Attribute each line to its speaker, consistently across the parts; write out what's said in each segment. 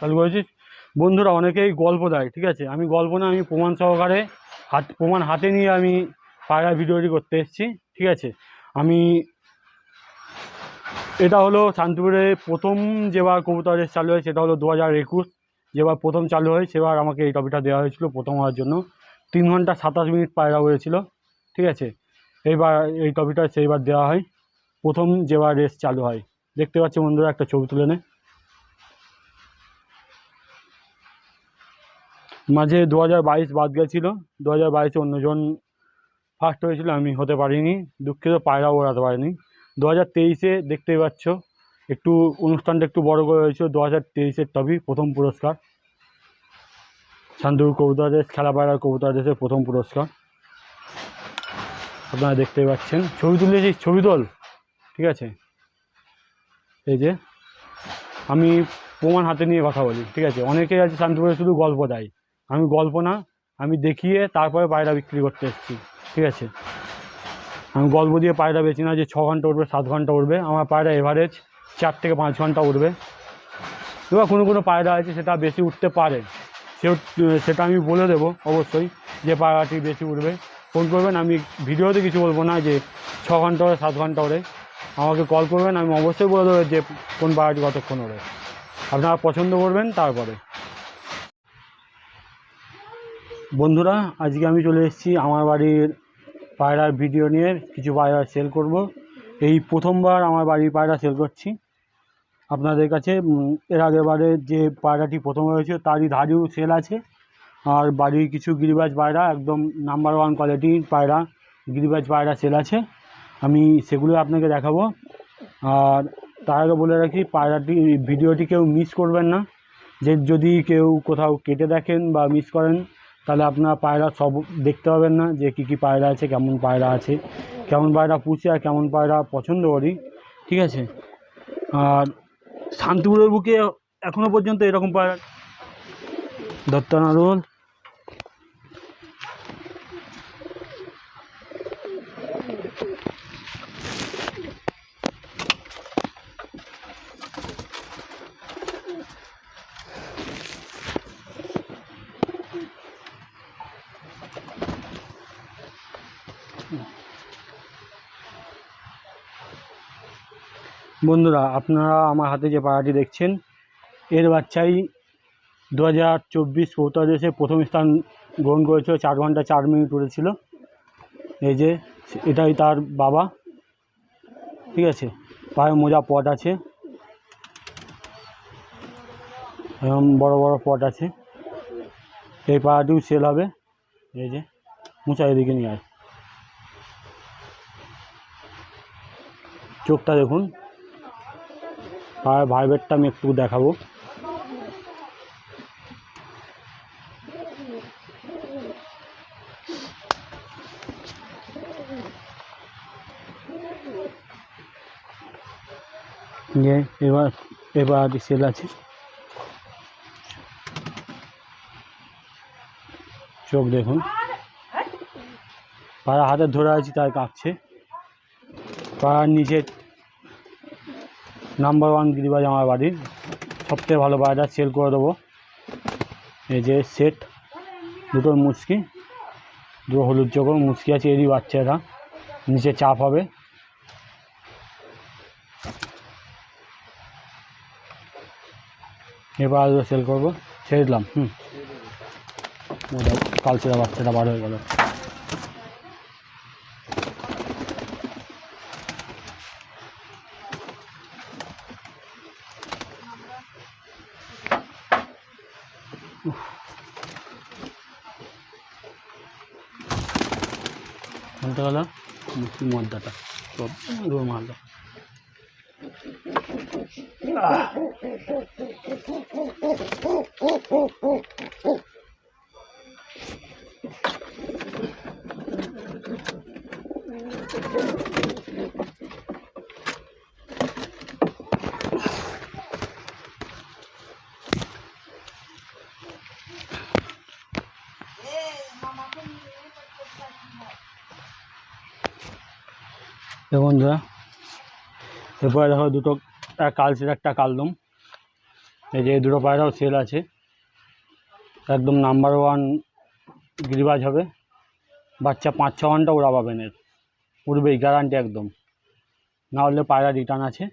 Speaker 1: চালু করেছি বন্ধুরা, অনেকেই গল্প দেয়, ঠিক আছে? আমি গল্প না, আমি প্রমাণ সহকারে হাত, প্রমাণ হাতে নিয়ে আমি পায়রা ভিডিওটি করতে এসেছি, ঠিক আছে? আমি, এটা হলো শান্তিপুরে প্রথম যেবার কবুতর রেস চালু হয়, সেটা হলো দু হাজার একুশ। যেবার প্রথম চালু হয়, সেবার আমাকে এই টপিটা দেওয়া হয়েছিল প্রথম হওয়ার জন্য। তিন ঘণ্টা সাতাশ মিনিট পায়রা হয়েছিল, ঠিক আছে? এইবার এই টপিটা সেইবার দেওয়া হয়, প্রথম যেবার রেস চালু হয়। দেখতে পাচ্ছি বন্ধুরা, একটা ছবি তুলে নে। মাঝে দু হাজার বাইশ বাদ গেছিল, দু হাজার বাইশে অন্যজন ফার্স্ট হয়েছিল, আমি হতে পারিনি, দুঃখিত পায়রা ওড়াতে পারিনি। দু হাজার তেইশে দেখতেই পাচ্ছ, একটু অনুষ্ঠানটা একটু বড় করে হয়েছিল, দু হাজার তেইশের টপি প্রথম পুরস্কার। শান্তিপুর কবুতর দেশ খেলা পায়রা কবুতর দেশের প্রথম পুরস্কার। আপনারা দেখতেই পাচ্ছেন, ছবি তুলেছি, ছবি তোল, ঠিক আছে? এই যে, আমি প্রমাণ হাতে নিয়ে কথা বলি, ঠিক আছে? অনেকেই আছে শান্তিপুরে শুধু গল্প দেয়। আমি গল্প না, আমি দেখিয়ে তারপরে পায়রা বিক্রি করতে এসেছি, ঠিক আছে? আমি গল্প দিয়ে পায়রা বেছি না যে ছ ঘণ্টা উঠবে, সাত ঘণ্টা উঠবে, আমার পায়রা এভারেজ চার থেকে পাঁচ ঘণ্টা উঠবে। এবার কোনো কোনো পায়রা আছে সেটা বেশি উঠতে পারে সেটা আমি বলে দেবো অবশ্যই যে পায়রাটি বেশি উঠবে। ফোন করবেন, আমি ভিডিওতে কিছু বলব না যে ছ ঘণ্টা ওড়ে সাত ঘণ্টা ওড়ে আমাকে কল করবেন, আমি অবশ্যই বলে দেবো যে কোন পায়রাটি কতক্ষণ ওড়ে আপনারা পছন্দ করবেন, তারপরে। বন্ধুরা, আজকে আমি চলে এসেছি আমার বাড়ির পায়রার ভিডিও নিয়ে কিছু পায়রা সেল করব। এই প্রথমবার আমার বাড়ির পায়রা সেল করছি। আপনাদের কাছে এর আগের বারে যে পায়রাটি প্রথম হয়েছে তারই ধারিও সেল আছে। আর বাড়ির কিছু গিরিবাজ পায়রা, একদম নাম্বার ওয়ান কোয়ালিটির পায়রা, গিরিবাজ পায়রা সেল আছে। আমি সেগুলো আপনাকে দেখাবো। আর তার আগে বলে রাখি, পায়রাটি, ভিডিওটি কেউ মিস করবেন না। যে যদি কেউ কোথাও কেটে দেখেন বা মিস করেন তাহলে আপনার পায়রা সব দেখতে পাবেন না যে কী কী পায়রা আছে, কেমন পায়রা আছে, কেমন পায়রা পুষি আর কেমন পায়রা পছন্দ করি, ঠিক আছে? আর শান্তিপুরের বুকে এখনও পর্যন্ত এরকম পায়রা দত্তনারুল বন্ধুরা, আপনারা আমার হাতে যে পায়রাটি দেখছেন, এর বাচ্চাই দু হাজার চব্বিশ কৌতা দেশে প্রথম স্থান গ্রহণ করেছিল, চার ঘণ্টা চার মিনিট উড়েছিল এই যে, এটাই তার বাবা। ঠিক আছে, পায়ে মোজা পট আছে। এবং বড় বড় পট আছে। এই পায়রাটিও সেল হবে। এই যে মুচা এদিকে নিয়ে আয়। চোখটা দেখুন। আর ভাইবেটটা আমি একটু দেখাবো। এবার এবার সেল আছে। চোখ দেখুন। পাড়া হাতে ধরে আছি, তাই কাঁপছে। পাড়ার নিচে নাম্বার ওয়ান গিরিবাজ আমার বাড়ির। সবথেকে ভালো পায়রা সেল করে দেবো। এই যে সেট দুটো মুচকি, দুটো হলুদ চোখর মুচকি আছে, এরই বাচ্চা এরা নিচে চাপ হবে। এবার আরও সেল করব। ছেড়ে দিলাম, হুম। কালচেরা বাচ্চাটা বার হয়ে গেল। বলতে হলো মদ্দাটা রুম মালদা দেখুন বন্ধুরা, এরপরে দেখো দুটো কালচের একটা কালদম। এই যে দুটো পায়রাও সেল আছে। একদম নাম্বার ওয়ান গিরিবাজ হবে। বাচ্চা পাঁচ, ছ ঘণ্টা ওরা পাবেন এর। উড়বেই গ্যারান্টি একদম। না হলে পায়রা রিটার্ন আছে।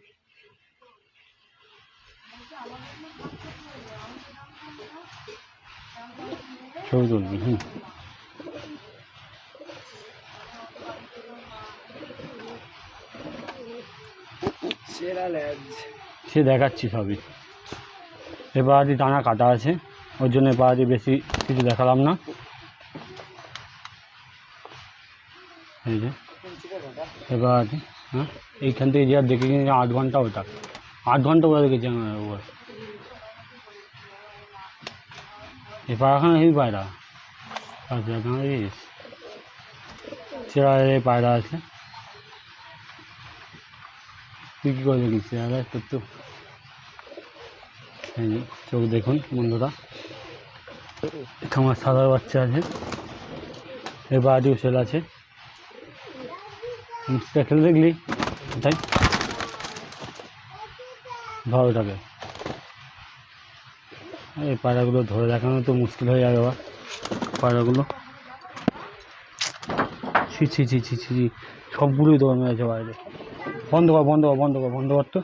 Speaker 1: ছবি তুলবি, হুম। সে দেখাচ্ছি সবই। এবার টানা কাটা আছে, ওর জন্য এবার বেশি কিছু দেখালাম না। এবার হ্যাঁ এইখান থেকে যে আর দেখে কিনে আট ঘণ্টা ওটা। আট ঘণ্টা ওরা দেখেছি আমার এই পায়রাখানা হেবি পায়রা। আচ্ছা এই পায়রা আছে। তুই কী করে দেখিস সেরা তোর তো চোখ দেখুন বন্ধুরা আমার সাদার বাচ্চা আছে, এর বাড়িও সেল আছে। খেলে দেখলি তাই ওটাকে এই পায়রাগুলো ধরে দেখানো তো মুশকিল হয়ে যাবে আবার পায়রাগুলো ছি ছি ছি ছি ছি সবগুলোই দৌড় মেরেছে বাইরে বন্ধ কর বন্ধ কর বন্ধ কর বন্ধ কর তো।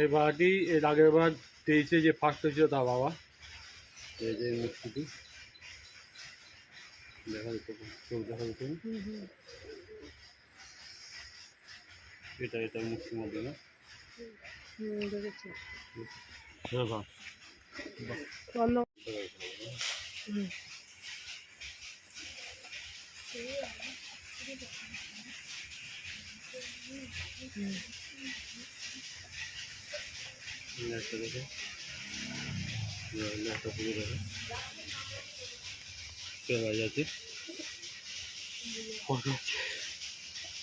Speaker 1: এই বাবাটি এর আগের বার তেইশে যে ফার্স্ট হয়েছিল তা বাবা। এই যে দেখা যেত চোখ দেখা যেত এটা এটা মুক্তির মধ্যে না? চলে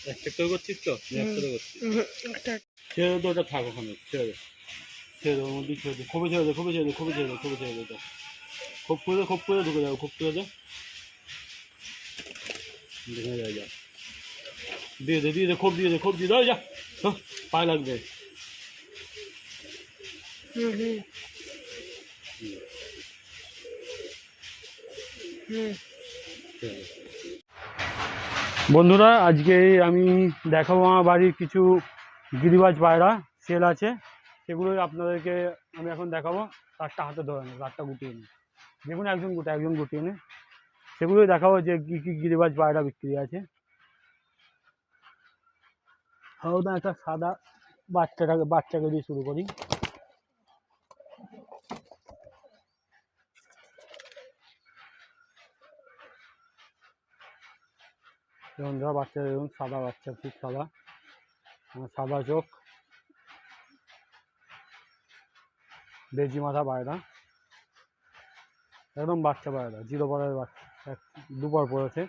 Speaker 1: একটা করে করছিস তো একটা করছিস ছেড়ে দে ওটা থাক ওখানে ছেড়ে দে ছেড়ে ছেড়ে দে খুবই ছেড়ে খুবই ছেড়ে খুবই ছেড়ে খুবই ছেড়ে দে খুব করে খুব করে ঢুকে যাবে খুব করে দে দেখে যায় যা দিয়ে দে দিয়ে দে খুব দিয়ে দে খুব দিয়ে দে ওই যা পায়ে লাগবে বন্ধুরা, আজকে আমি দেখাবো আমার বাড়ির কিছু গিরিবাজ পায়রা, সেল আছে। সেগুলোই আপনাদেরকে আমি এখন দেখাবো। রাতটা হাতে ধরে নে, রাতটা গুটিয়ে নে। দেখুন একজন গুটে একজন গুটিয়ে নে। সেগুলোই দেখাবো যে কী কী গিরিবাজ পায়রা বিক্রি আছে। একটা সাদা বাচ্চাটাকে বাচ্চাকে দিয়ে শুরু করি। যেমন বাচ্চা, দেখুন, সাদা বাচ্চা, খুব সাদা। সাদা চোখ। বেজি মাথা পায়রা একদম বাচ্চা পায়রা জিরো পরের বাচ্চা। এক দুপর পড়েছে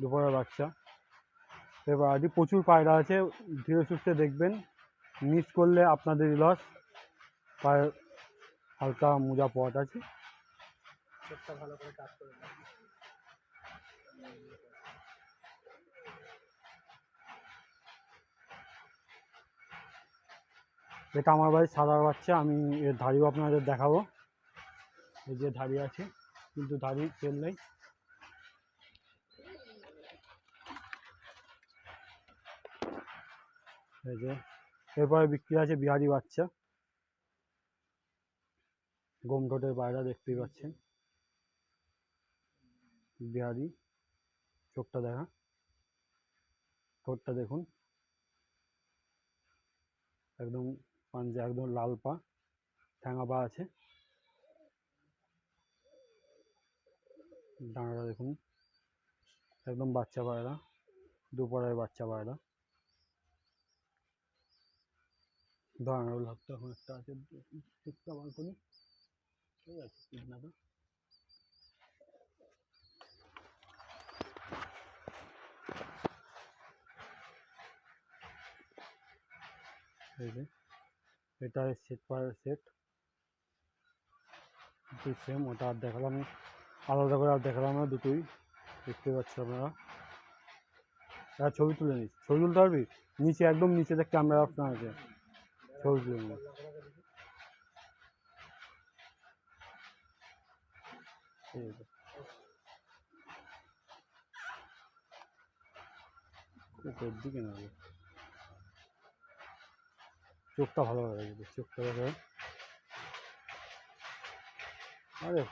Speaker 1: দুপরের বাচ্চা। এবার আজ প্রচুর পায়রা আছে ধীরে সুস্থে দেখবেন। মিস করলে আপনাদেরই লস পায়ের হালকা মোজা পট আছে।
Speaker 2: ভালো করে কাজ করে
Speaker 1: এটা আমার বাড়ির সাদার বাচ্চা আমি এর ধাড়িও আপনাদের দেখাবো। এই যে ধাড়ি আছে কিন্তু ধাড়ি তেল নেই। এই যে, এরপরে বিক্রি আছে বিহারি বাচ্চা। গোমঠোটের পায়রা দেখতেই পাচ্ছেন। বিহারি, চোখটা দেখা। ঠোঁটটা দেখুন। একদম পাঞ্জা, একদম লাল পা, ঠ্যাঙা পা আছে। ডানাটা দেখুন। একদম বাচ্চা পায়রা দুপুরের বাচ্চা পায়রা। দাঁড়ানো লাগতো এখন একটা আছে বার করি। ঠিক আছে যে, এটা সেট পায়ের সেট সেম ওটা আর দেখালাম আলাদা করে আর দেখালাম না, দুটোই দেখতে পাচ্ছি আপনারা। আর ছবি তুলে নিস ছবি তুলতে পারবি? নিচে, একদম নিচেতে ক্যামেরা অপশন আছে। ঠিক আছে এ দিকে না। চোখটা ভালো লাগে চোখটা দেখে আরে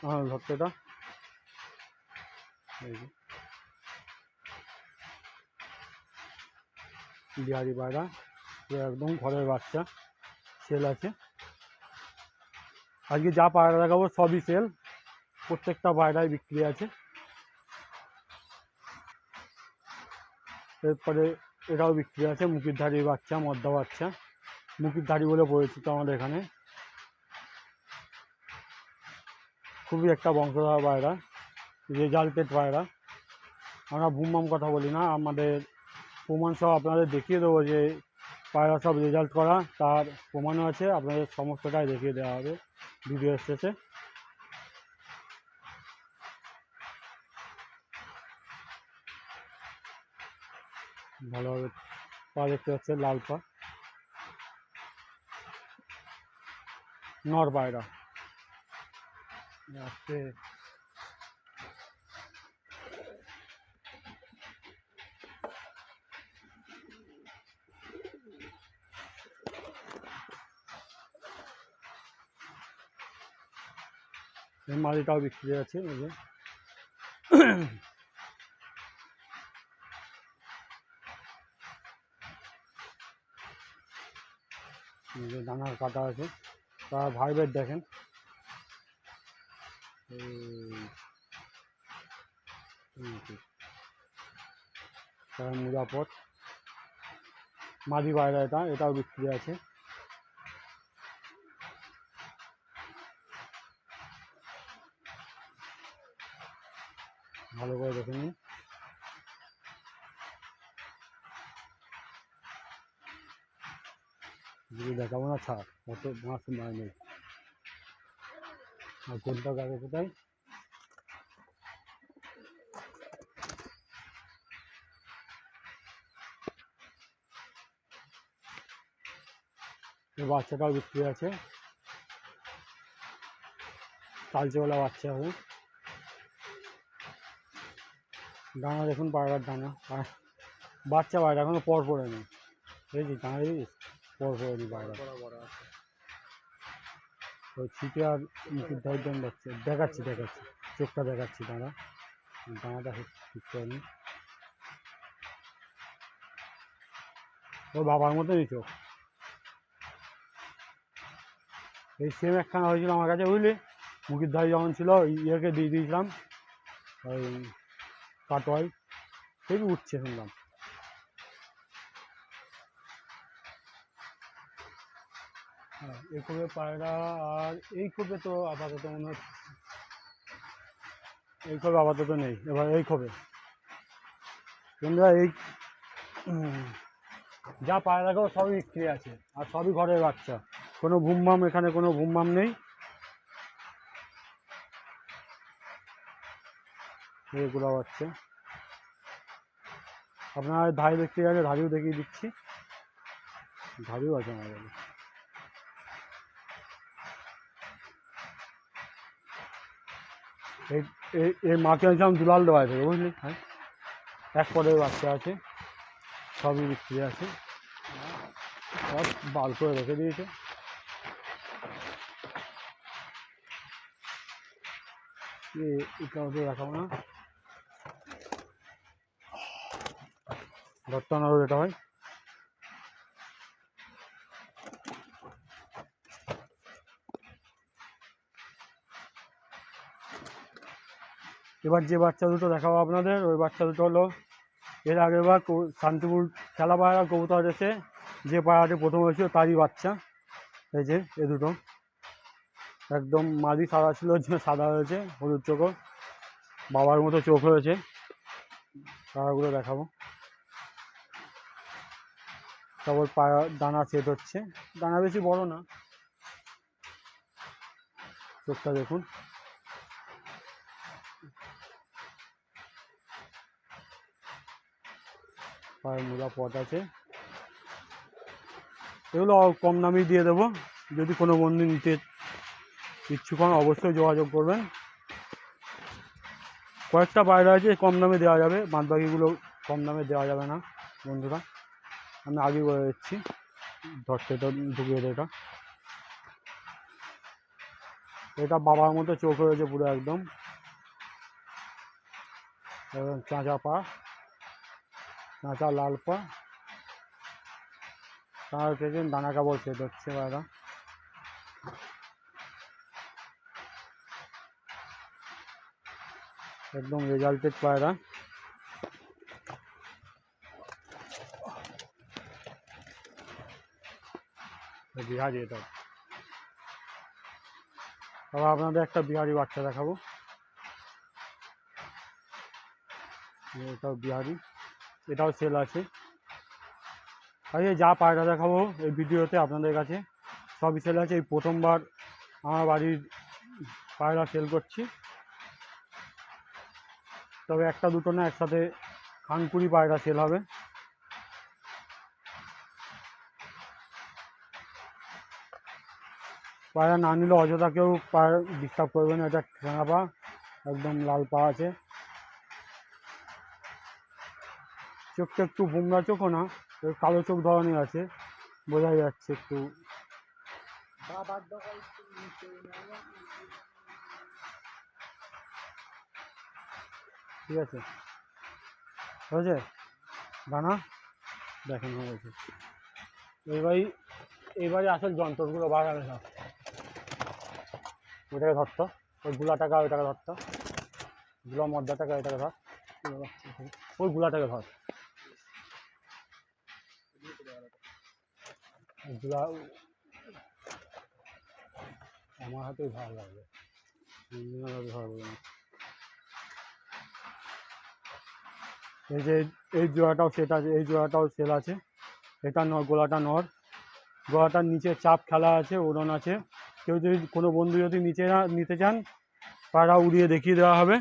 Speaker 1: হ্যাঁ ধরতে এটা এই যে। বিহারি পায়রা একদম ঘরের বাচ্চা সেল আছে। আজকে যা পায়রা দেখাবো সবই সেল প্রত্যেকটা পায়রাই বিক্রি আছে। এরপরে এটাও বিক্রি আছে মুখির ধাড়ির বাচ্চা, মদ্দা বাচ্চা। মুখির ধাড়ি বলে পরিচিত আমাদের এখানে। খুবই একটা বংশধর পায়রা, রেজাল্টেড পায়রা। আমরা বুমবাম কথা বলি না, আমাদের প্রমাণ সব আপনাদের দেখিয়ে দেবো যে পায়রা সব রেজাল্ট করা, তার প্রমাণও আছে, আপনাদের সমস্তটাই দেখিয়ে দেওয়া হবে ভিডিও শেষে। ভালোভাবে পা দেখতে পাচ্ছে লাল পা। নর পায়রা। এই মালিটাও বিক্রি আছে এই যে দানার কাটা আছে তার ভাইবের দেখেন নিরাপদ মাদি বাইরা এটা এটাও বিক্রি আছে ভালো করে দেখে নিন দেখাবো না ছাড় অত মাছ মার নেই। আর কোনটা গাড়ি কোথায়? বাচ্চাটাও বিক্রি আছে। কালচেওয়ালা বাচ্চা হবে দানা দেখুন পায়রার দানা বাচ্চা পায়রা এখনও পর পড়ে নেই বুঝেছি দানা দিস পর পড়ে নি পায়রা। ওই ছিটে আর মুখের ধার দাম যাচ্ছে দেখাচ্ছি দেখাচ্ছি। চোখটা দেখাচ্ছি দাঁড়া দানাটা ঠিক করে নি। ওর বাবার মতনই চোখ। এই সেম একখানা হয়েছিল আমার কাছে বুঝলি? মুখের ধারে যখন ছিল ইয়েকে দিয়ে দিয়েছিলাম। ওই কাটোয়াই সেই উঠছে শুনলাম। হ্যাঁ এই কোপে পায়রা আর এই কোপে তো আপাতত মনে হচ্ছে এই কোপে আপাতত নেই, এবার এই কোপে তোমরা এই যা পায়রা রাখো সবই বিক্রি আছে, আর সবই ঘরের বাচ্চা। কোনো ভুমভাম এখানে, কোনো ভুমভাম নেই। এগুলো বাচ্চা আপনার ধাড়ি দেখতে গেলে ধাড়িও দেখিয়ে দিচ্ছি। ধাড়িও আছে আমার এই, এই- মাকে আনছিলাম দুলাল দেওয়া থেকে বুঝলি? হ্যাঁ। এক পরের বাচ্চা আছে, সবই বিক্রি আছে। সব বাল করে রেখে দিয়েছে। এটা ওদের দেখাবো না। এটা হয়। এবার যে বাচ্চা দুটো দেখাবো আপনাদের, ওই বাচ্চা দুটো হলো এর আগের বার শান্তিপুর খেলা পায়রা কবুতর এসে যে পায়রাটি প্রথম হয়েছিল তারই বাচ্চা। এই যে, এ দুটো। একদম মাদি সাদা ছিল সাদা হয়েছে, হলুদ চোখও, বাবার মতো চোখ হয়েছে। তারাগুলো দেখাবো। তারপর পায়রা দানা সেট হচ্ছে। দানা বেশি বড় না। চোখটা দেখুন। পায়ের মোজা পট আছে। এগুলো কম দামেই দিয়ে দেবো। যদি কোনো বন্ধু নিতে ইচ্ছুক হন, অবশ্যই যোগাযোগ করবেন। কয়েকটা বাইরে আছে, কম দামে দেওয়া যাবে। বাদবাকিগুলো কম দামে দেওয়া যাবে না, বন্ধুরা। আমি আগে বলে দিচ্ছি। ধরতে ঢুকিয়ে দেয় এটা। এটা বাবার মতো চোখ হয়েছে পুরো একদম। চাঁচা পা, চাঁচা লাল পা। তার থেকে দানা কাপড় সেট ধরছে বাইরা একদম রেজাল্টেড পায়রা। বিহারি এটা। আবার আপনাদের একটা বিহারি বাচ্চা দেখাবো। এটাও বিহারি। এটাও সেল আছে। এই যা পায়রা দেখাবো এই ভিডিওতে আপনাদের কাছে, সবই সেল আছে। এই প্রথমবার আমার বাড়ির পায়রা সেল করছি। তবে একটা দুটো না, একসাথে খানকুড়ি পায়রা সেল হবে। পায়রা না নিলে অযথা কেউ পায়রা ডিস্টার্ব করবে না এটা ঠেঙা পা একদম লাল পা আছে। চোখটা একটু ভুমরা চোখও না কালো চোখ ধরনের আছে বোঝা যাচ্ছে একটু। ঠিক আছে। হয়েছে? দানা? দেখেন হয়েছে। এইবারই এইবারই আসল যন্ত্রগুলো বাড়াবে সব ওইটাকে ধরতো ওই গুলা টাকা ওইটাকে ধরতো গুলা মদ্দা টাকা ওইটাকে ধর। ওই গুলাটাকে ধর। গুলা আমার হাতেই ভালো লাগবে। এই যে এই জোড়াটাও সেট এই জোড়াটাও সেল আছে। এটা নর গোলাটা নর। গোলাটার নিচে চাপ খেলা আছে, ওড়ন আছে। কেউ যদি কোনো বন্ধু যদি নিচে নিতে চান, পাড়া উড়িয়ে দেখিয়ে দেওয়া হবে।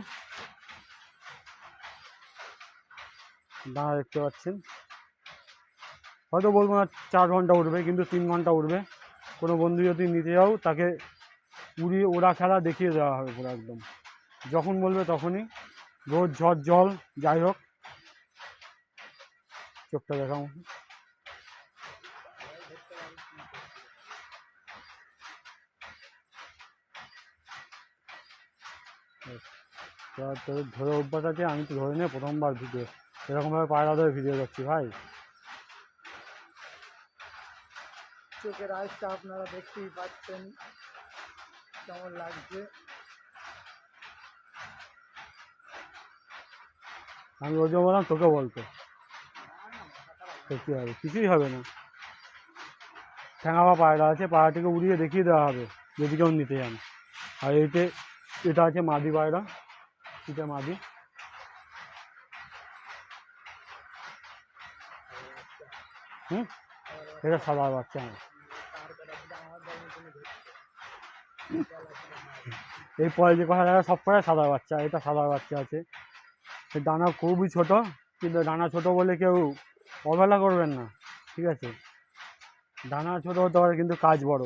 Speaker 1: দাঁড়া দেখতে পাচ্ছেন। হয়তো বলব না চার ঘণ্টা উঠবে কিন্তু তিন ঘণ্টা উঠবে কোনো বন্ধু যদি নিতে যাও, তাকে উড়িয়ে, ওড়া খেলা দেখিয়ে দেওয়া হবে পুরো একদম। যখন বলবে তখনই। রোদ, ঝড়, জল, যাই হোক। চোখটা দেখাও। তোদের ধরে অভ্যাস আছে আমি তো ধরে নিয়ে প্রথমবার ভিডিও। এরকমভাবে পায়রা ধরে ভিডিও করছি ভাই।
Speaker 2: চোখের আইসটা আপনারা দেখতেই পাচ্ছেন কেমন লাগছে।
Speaker 1: আমি ওই জন্য বললাম তোকে বলতো। কী হবে কিছুই হবে না। ঠ্যাঙা বা পায়রা আছে পায়রাটিকে উড়িয়ে দেখিয়ে দেওয়া হবে যদি কেউ নিতে চান আর এতে এটা আছে মাদি পায়রা। এটা মাদি হুম এটা সাদা বাচ্চা আমার এই পরে যে কথা দেখা সব পরে সাদা বাচ্চা এটা সাদা বাচ্চা আছে দানা খুবই ছোট, কিন্তু দানা ছোট বলে কেউ অবহেলা করবেন না। ঠিক আছে? দানা ছোট হতে পারে, কিন্তু কাজ বড়।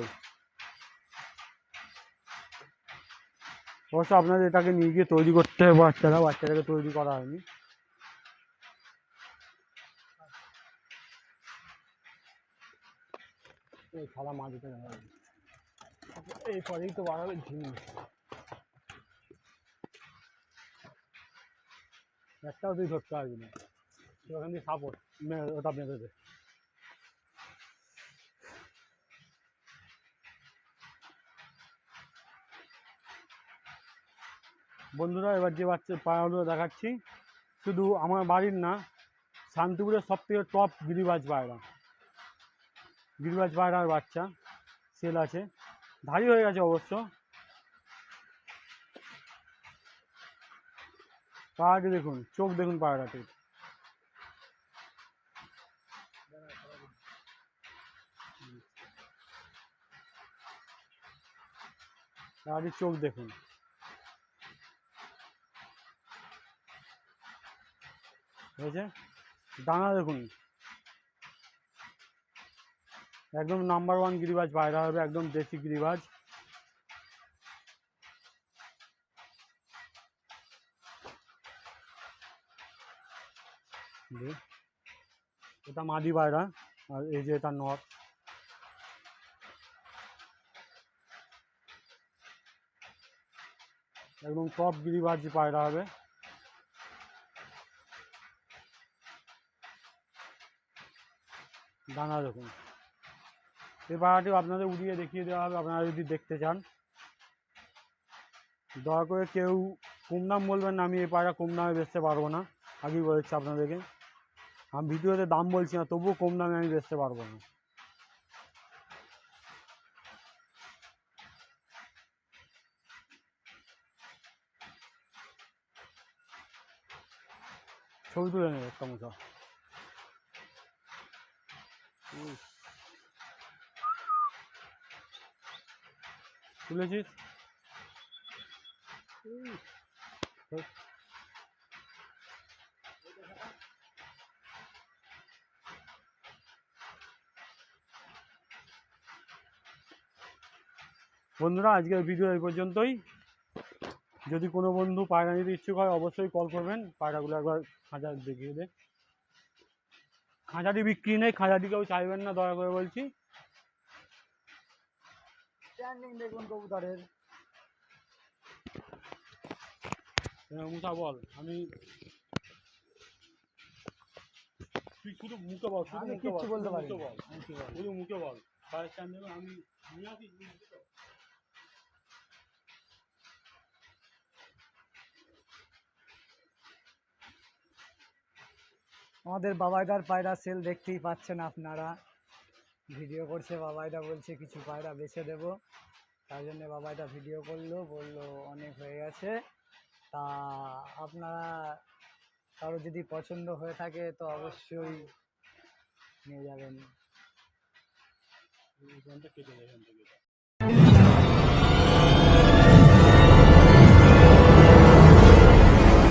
Speaker 1: অবশ্য আপনাদের এটাকে নিয়ে গিয়ে তৈরি করতে হবে বাচ্চারা, বাচ্চাটাকে তৈরি করা হয়নি। এই। এই পরেই তো বাড়াবে ঝিম একটাও তুই ধরতে পারবি না। ওখান দিয়ে সাপোর্ট ওটা বেঁধে দে। বন্ধুরা, এবার যে বাচ্চা পায়রাগুলো দেখাচ্ছি, শুধু আমার বাড়ির না, শান্তিপুরের সব থেকে টপ গিরিবাজ পায়রা। গিরিবাজ পায়রার বাচ্চা, সেল আছে। ধারি হয়ে গেছে অবশ্য। পায়রাটি দেখুন, চোখ দেখুন পায়রাটির। পায়রাটির চোখ দেখুন। হয়েছে দানা দেখুন। একদম নাম্বার ওয়ান গিরিবাজ পায়রা হবে একদম দেশি গিরিবাজ। যে, এটা মাদি পায়রা আর এই যে এটা নর। একদম টপ গিরিবাজ পায়রা হবে। দানা রকম এই পায়রাটিও আপনাদের উড়িয়ে দেখিয়ে দেওয়া হবে, আপনারা যদি দেখতে চান। দয়া করে কেউ কম দাম বলবেন না, আমি এই পায়রা কম দামে বেচতে পারব না, আগেই বলেছি আপনাদেরকে। আমি ভিডিওতে দাম বলছি না, তবুও কম দামে আমি বেচতে পারব না। ছবি তুলে নেবে, একটা তুলেছিস? ধর। বন্ধুরা, আজকের ভিডিও এই পর্যন্তই। যদি কোনো বন্ধু পায়রা নিতে ইচ্ছুক হয়, অবশ্যই কল করবেন। পায়রাগুলো একবার খাঁচা দেখিয়ে দে। খাঁচাটি বিক্রি নেই খাঁচাটি কেউ চাইবেন না দয়া করে বলছি।
Speaker 2: স্ট্যান্ডিং দেখুন কবুতরের।
Speaker 1: মুসা বল আমি তুই শুধু মুখে বল শুধু মুখে বল,
Speaker 2: বলতে
Speaker 1: শুধু মুখে বল। শুধু মুখে বল। আমি নিয়ে আসি তুই মুখে বল।
Speaker 2: আমাদের বাবাইদার পায়রা সেল দেখতেই পাচ্ছেন আপনারা। ভিডিও করছে বাবাইদা বলছে, কিছু পায়রা বেছে দেব। তাই জন্য বাবাইদা ভিডিও করল, বলল, অনেক হয়ে গেছে। তা আপনারা কারও যদি পছন্দ হয়ে থাকে, তো অবশ্যই নিয়ে যাবেন।
Speaker 1: কেটে